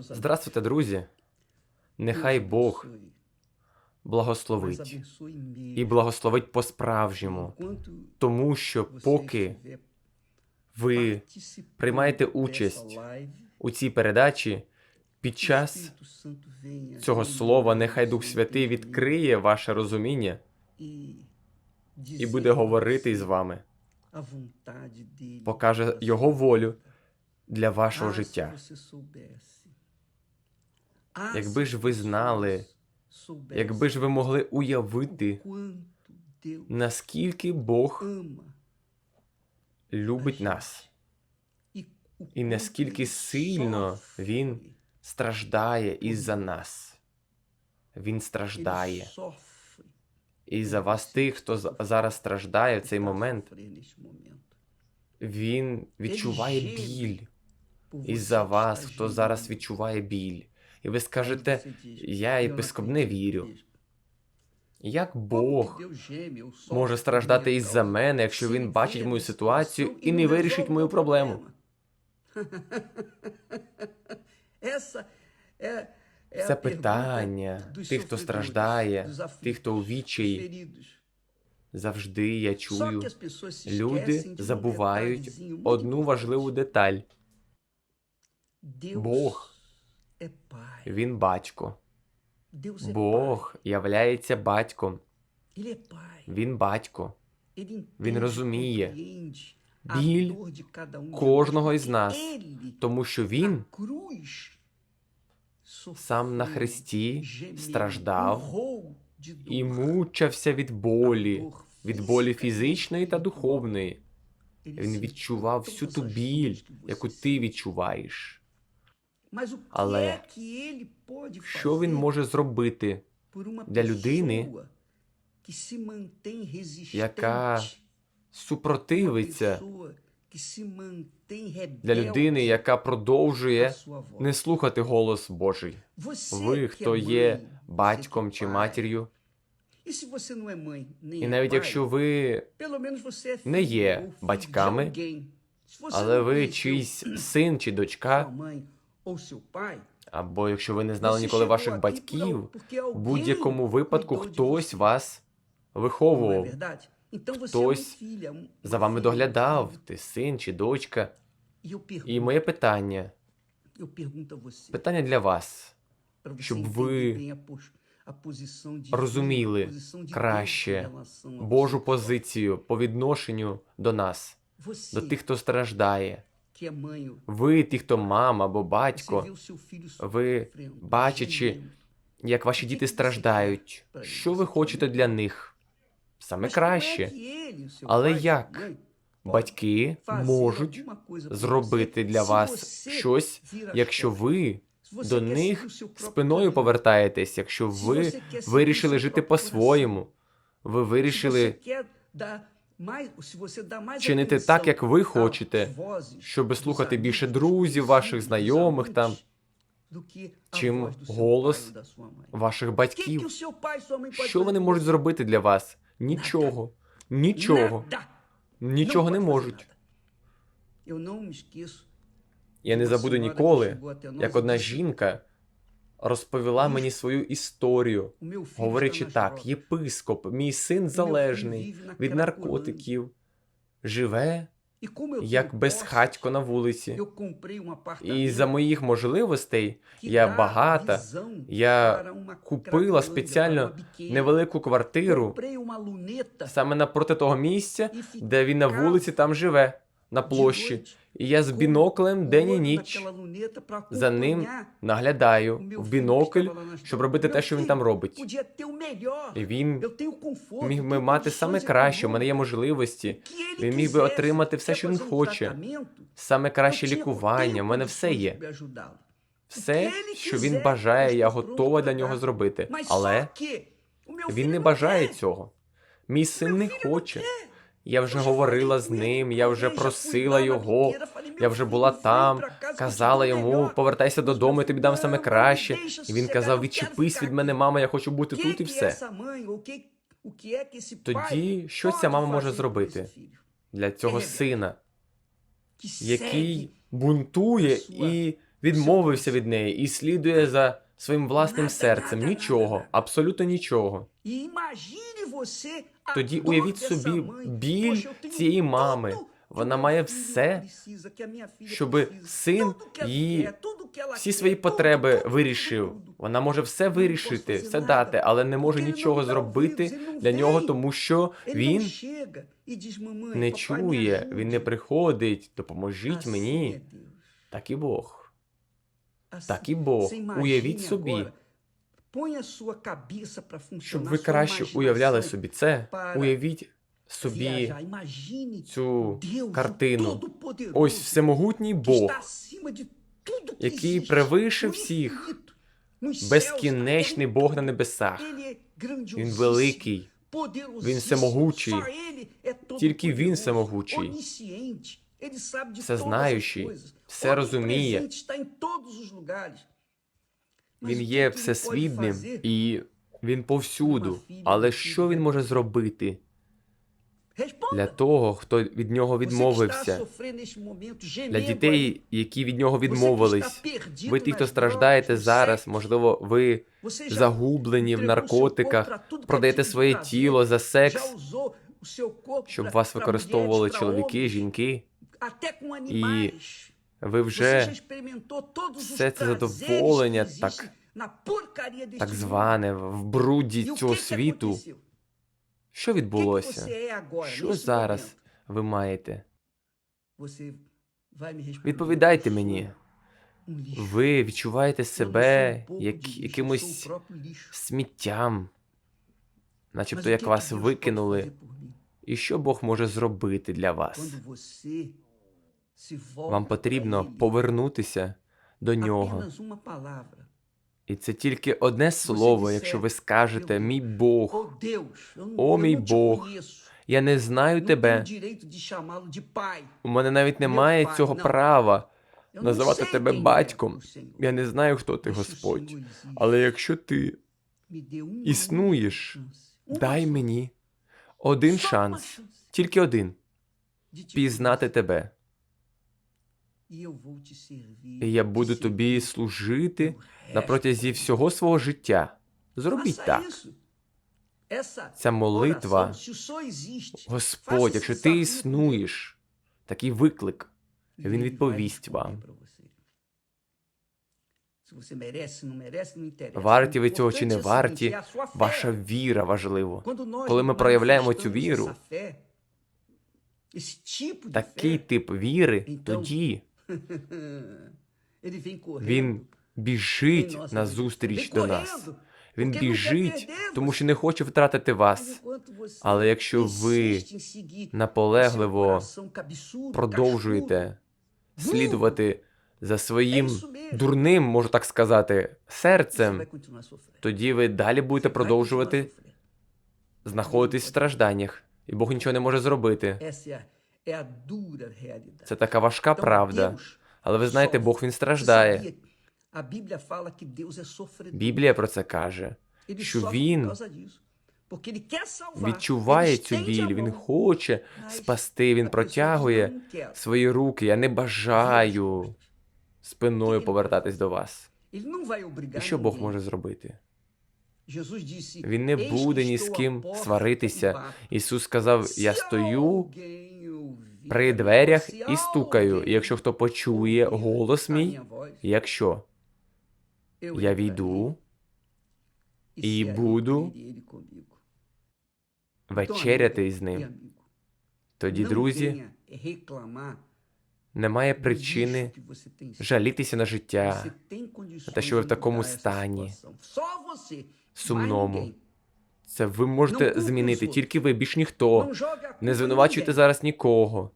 Здравствуйте, друзі! Нехай Бог благословить і благословить по-справжньому, тому що поки ви приймаєте участь у цій передачі, під час цього слова, нехай Дух Святий відкриє ваше розуміння і буде говорити із вами, покаже Його волю для вашого життя. Якби ж ви знали, Якби ж ви могли уявити, наскільки Бог любить нас, і наскільки сильно. Він страждає із-за нас. Він страждає. І за вас, тих, хто зараз страждає в цей момент, він відчуває біль. І за вас, хто зараз відчуває біль. І ви скажете, я "Eu não єпископ не вірю. Як Бог може страждати із-за causa, мене, якщо він бачить мою ситуацію і e не вирішить мою проблему? Це питання тих, хто страждає, тих, хто у feridos. Завжди я чую, люди um забувають одну важливу деталь. Бог. É. Він батько. Бог являється батьком. Він батько. Він розуміє біль um кожного із нас, Тому що він сам на хресті страждав і мучався від болі, від болі фізичної та духовної. Він відчував всю ту біль, яку ти відчуваєш. Але Що він може зробити для людини, яка супротивиться для людини, яка продовжує не слухати голос Божий? Ви, хто є батьком чи матір'ю, і навіть якщо ви не є батьками, але ви чийсь син чи дочка, або якщо ви не знали ніколи ваших батьків, в будь-якому випадку хтось вас виховував, Хтось um um- за вами um доглядав, ти син чи дочка. E І моє питання, питання для вас, щоб ви розуміли краще Божу позицію по відношенню до нас, до тих, хто страждає. Ви, ті, хто мама або батько, ви, бачачи, як ваші діти страждають, що ви хочете для них? Саме краще. Але як Батьки можуть зробити для вас щось, якщо ви до них спиною повертаєтесь, якщо ви вирішили жити по-своєму, ви вирішили чинити так, як ви хочете, щоб слухати більше друзів ваших знайомих там, чим голос ваших батьків. e Що вони можуть зробити для вас? Нічого. Нічого. Нічого не можуть. Я не забуду ніколи, як e одна жінка розповіла мені свою історію, "O meu filho говорячи так: єпископ, мій син залежний від наркотиків, живе як безхатько на вулиці. І за моїх можливостей я багата, я купила спеціально невелику квартиру саме напроти того місця, де він на вулиці там живе, на площі. І я з біноклем день і ніч за ним наглядаю в бінокль, щоб робити те, що він там робить. І він міг би мати саме краще, в мене є можливості. Він міг би отримати все, що він um хоче. Саме краще лікування, tenho мене все є. Все, що він бажає, я готова для нього зробити. Але він не бажає цього. Мій син не хоче. Я вже говорила з ним, я вже просила його, я вже була там, казала йому, повертайся додому, я тобі дам саме краще. І він казав, відчепись від мене, мама, я хочу бути тут і все. Тоді що ця мама може зробити для цього сина, який бунтує і відмовився від неї і слідує за своїм власним серцем. Нічого, абсолютно нічого. E Тоді уявіть собі біль цієї мами. Вона має все, precisa. син її всі свої потреби вирішив. Вона може все вирішити, все дати, але не може нічого зробити для нього, тому що він e не чує, він не приходить. Допоможіть мені. Так і Бог. Так і Бог. Уявіть собі, щоб ви краще уявляли собі це. Уявіть собі цю картину. Ось всемогутній Бог, який превише всіх, безкінечний Бог на небесах. Він великий. Він всемогучий. Тільки він всемогучий. Всезнаючий, все розуміє. Він є fazer? і він повсюду. Але що він може зробити для того, хто від нього відмовився? Для дітей, які від нього відмовились. Ви ті, хто страждаєте зараз, можливо, ви загублені в наркотиках, продаєте своє тіло за секс, щоб вас використовували чоловіки, жінки. animais. Ви вже все це задоволення так- так зване в бруді E цього світу. Що відбулося? Що зараз ви маєте? Відповідайте мені. um. Ви відчуваєте себе um як якимось сміттям, начебто як вас викинули. І що Бог може зробити для вас? Вам потрібно повернутися до нього. І це тільки одне слово, якщо ви скажете Мій Бог, Oh О, мій Бог, я не знаю тебе. У мене навіть немає цього права називати тебе батьком. Я не знаю, хто ти, Господь. Але якщо ти існуєш, дай мені один шанс, тільки один. Пізнати тебе. І я буду тобі служити на протязі всього свого життя. Зробіть так. Ця молитва, Господь, якщо ти існуєш, такий виклик, e він відповість вам. Варті ви цього чи не варті, ваша віра nós Коли ми проявляємо цю віру, Такий тип віри, тоді. він біжить nossa на direção. зустріч Vem до нас. Він біжить, тому що не хоче втратити вас. Але якщо ви наполегливо продовжуєте слідувати за своїм дурним, можу так сказати, серцем, тоді ви далі будете продовжувати знаходитись в стражданнях, і Бог нічого не може зробити. Це така важка правда. Але ви знаєте. Бог він страждає. Біблія про це каже. Що він. Відчуває цю біль, він хоче спасти, він протягує свої руки. Я не бажаю спиною повертатись до вас. І що Бог може зробити? Він не "Eis que буде ні з ким e сваритися. Ісус сказав: Я стою при дверях і стукаю. Якщо хто почує голос мій, якщо я війду e і буду e вечеряти e ним, тоді, друзі, немає причини жалітися на життя. Condições те, що ви в такому стані сумному. Це ви можете Ну, змінити, тільки ви, більш ніхто. A Не звинувачуйте зараз нікого.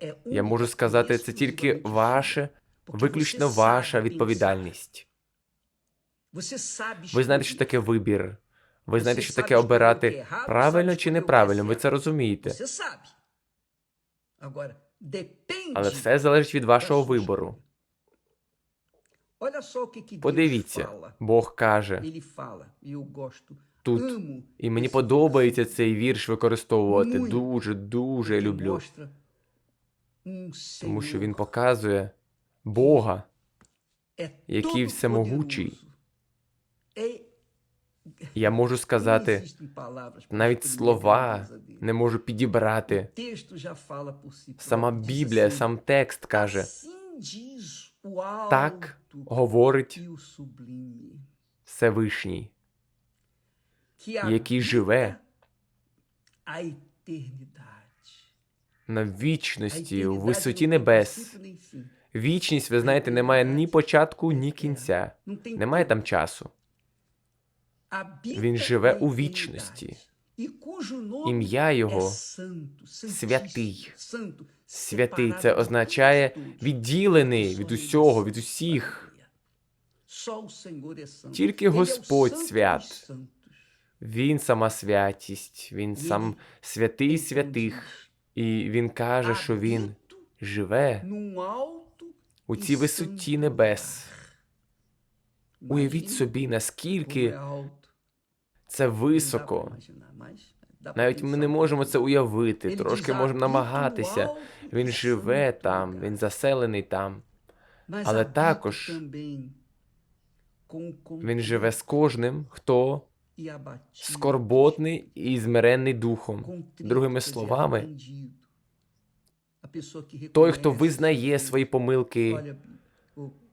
É Я можу сказати, це тільки ваше, виключно ваша відповідальність. Ви знаєте, що таке вибір. Ви знаєте, що таке обирати правильно чи неправильно. Ви це розумієте. Але все залежить від вашого вибору. Подивіться. Бог каже Тут. І мені подобається цей вірш використовувати. Дуже, дуже люблю. um Тому що він показує Бога, який всемогучий. Я можу сказати, навіть слова не можу підібрати. Сама Біблія, сам текст каже: так говорить Всевишній, який живе на вічності, у висоті небес. Вічність, ви знаєте, не має ні початку, ні кінця. Немає там часу. Він живе у вічності. e Ім'я його святий. Святий це означає відділений від усього, від усіх. Тільки Господь свят. Він сама святість, він сам святий святих. І він каже, що він живе у e цій висоті небес. Уявіть собі, наскільки це високо. Навіть ми не можемо це уявити, трошки можемо намагатися. Він живе там, він заселений там. Але також Він живе з кожним, хто скорботний і змирений духом. Другими словами, той, хто визнає свої помилки,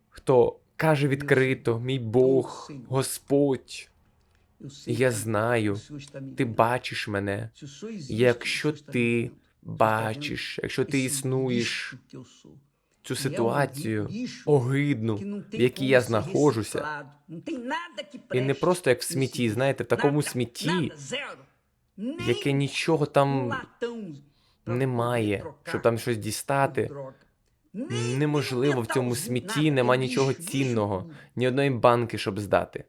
хто каже відкрито: мій Бог, Господь, я знаю, ти бачиш мене. Якщо ти бачиш, якщо ти існуєш цю ситуацію огидну, в якій я знаходжуся, que і не просто як в смітті, знаєте, в такому смітті, яке нічого там немає, щоб там щось дістати. Неможливо в цьому смітті нема нічого цінного, ні. одної банки, щоб здати.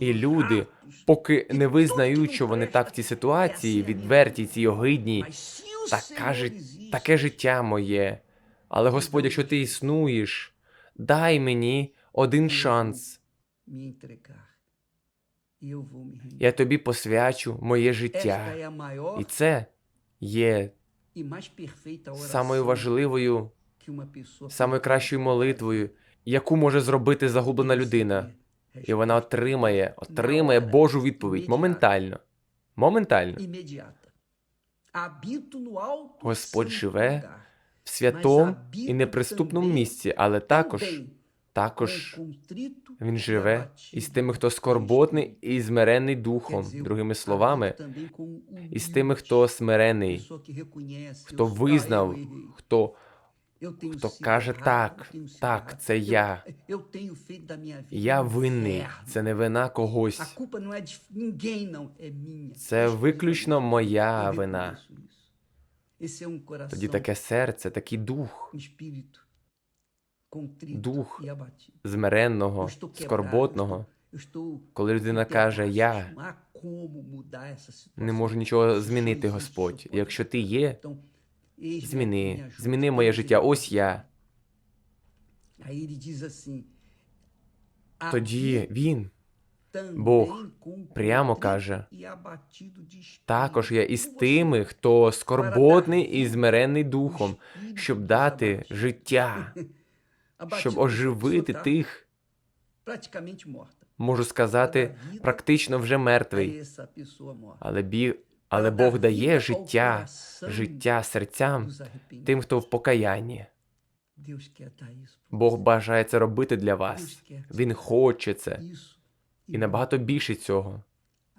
І люди, поки не визнають, що вони так в цій ситуації, відверті, minha ці огидні, Mas se o так Senhor каже, existe, таке життя моє. Але Господь, якщо ти існуєш, дай мені один шанс. Я тобі посвячу моє життя. І це є самою важливою, самою кращою молитвою, яку може зробити загублена людина. І вона отримає, отримає Божу відповідь моментально. Моментально. Господь живе В святому і неприступному місці, але також, також він живе із тими, хто скорботний і змирений духом, другими словами, і з тими, хто смирений, хто визнав, хто, хто каже так, так, це я. Я um винний. Це не вина когось. Це виключно моя вина. um Тоді таке серце, такий дух um Дух e змиренного, скорботного, коли людина каже, я не можу нічого змінити, Господь. Якщо ти є, зміни, зміни моє життя. Ось я. Тоді він Бог прямо каже, також я із тими, хто скорботний і змирений духом, щоб дати життя, щоб оживити тих, можу сказати, практично вже мертвий. Але бі... але Бог дає життя, життя серцям тим, хто в покаянні. Бог бажає це робити для вас. Він хоче це. І набагато більше цього.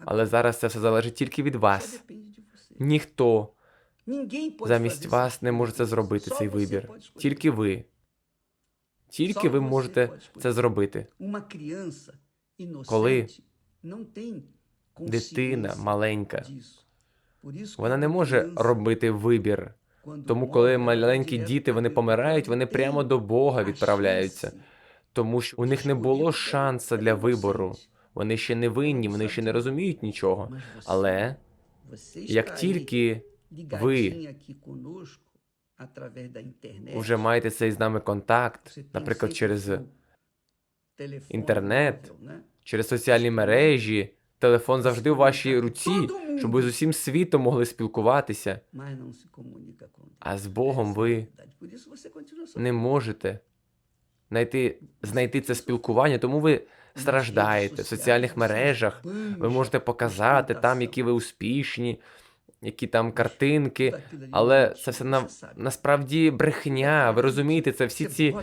Але зараз це все залежить тільки від вас. Ніхто замість вас не може це зробити, цей вибір. Тільки ви. Тільки ви можете це зробити. Коли Дитина маленька, вона не може робити вибір. Тому, коли маленькі діти вони помирають, вони прямо до Бога відправляються, тому що у них не було шанса для вибору. Вони ще не винні, вони ще не розуміють нічого. Але як тільки ви вже маєте цей з нами контакт, наприклад, через інтернет, через соціальні мережі, телефон завжди у вашій руці, щоб ви з усім світом могли спілкуватися. А з Богом ви не можете знайти, знайти це спілкування, тому ви страждаєте в соціальних мережах. Ви можете показати там, які ви успішні, які там картинки, але це все на, насправді брехня. Ви розумієте, це всі ці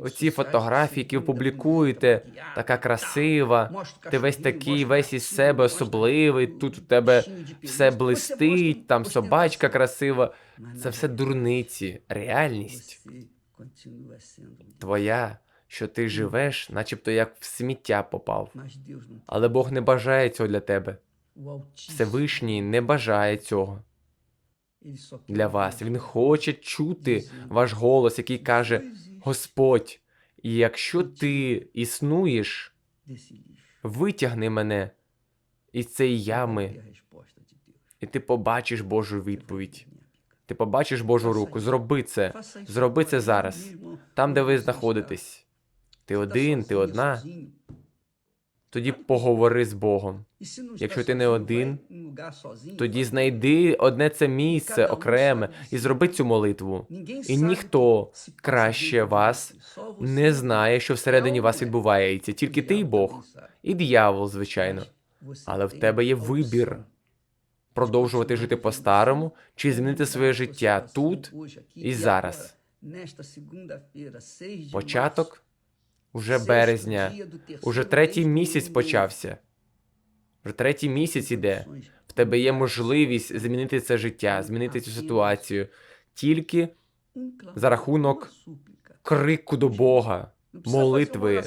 оці фотографії, які ви публікуєте, така красива. Ти весь такий, весь із себе особливий. Тут у тебе все блистить, там собачка красива. Це все дурниці, реальність твоя, що ти живеш, начебто як в сміття попав. Але Бог не бажає цього для тебе. Всевишній не бажає цього для вас. Він хоче чути ваш голос, який каже: Господь, і якщо ти існуєш, витягни мене із цієї ями, і ти побачиш Божу відповідь. Ти побачиш Божу руку. Зроби це. Зроби це зараз. Там, де ви знаходитесь. Ти один, ти одна. Тоді поговори з Богом. Якщо ти не один, Тоді знайди одне це місце окреме і зроби цю молитву. і ніхто краще вас Не знає, що всередині вас відбувається, тільки ти і Бог, і диявол, звичайно. Але в тебе є вибір продовжувати жити по-старому чи змінити своє життя тут і зараз. Початок уже березня, уже третій місяць почався. Вже третій місяць іде. В тебе є можливість змінити це життя, змінити цю ситуацію. Тільки за рахунок крику до Бога, молитви,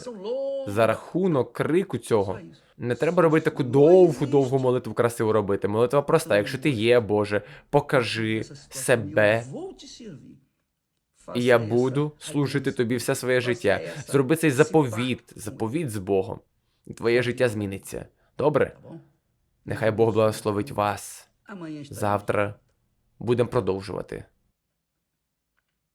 за рахунок крику цього. Не треба робити таку довгу, довгу молитву красиво робити. Молитва проста. Якщо ти є, Боже, покажи себе, і я буду служити тобі все своє життя. Зроби цей заповіт, заповіт з Богом, і твоє життя зміниться. Добре? Нехай Бог благословить вас. Завтра Завтра будемо продовжувати.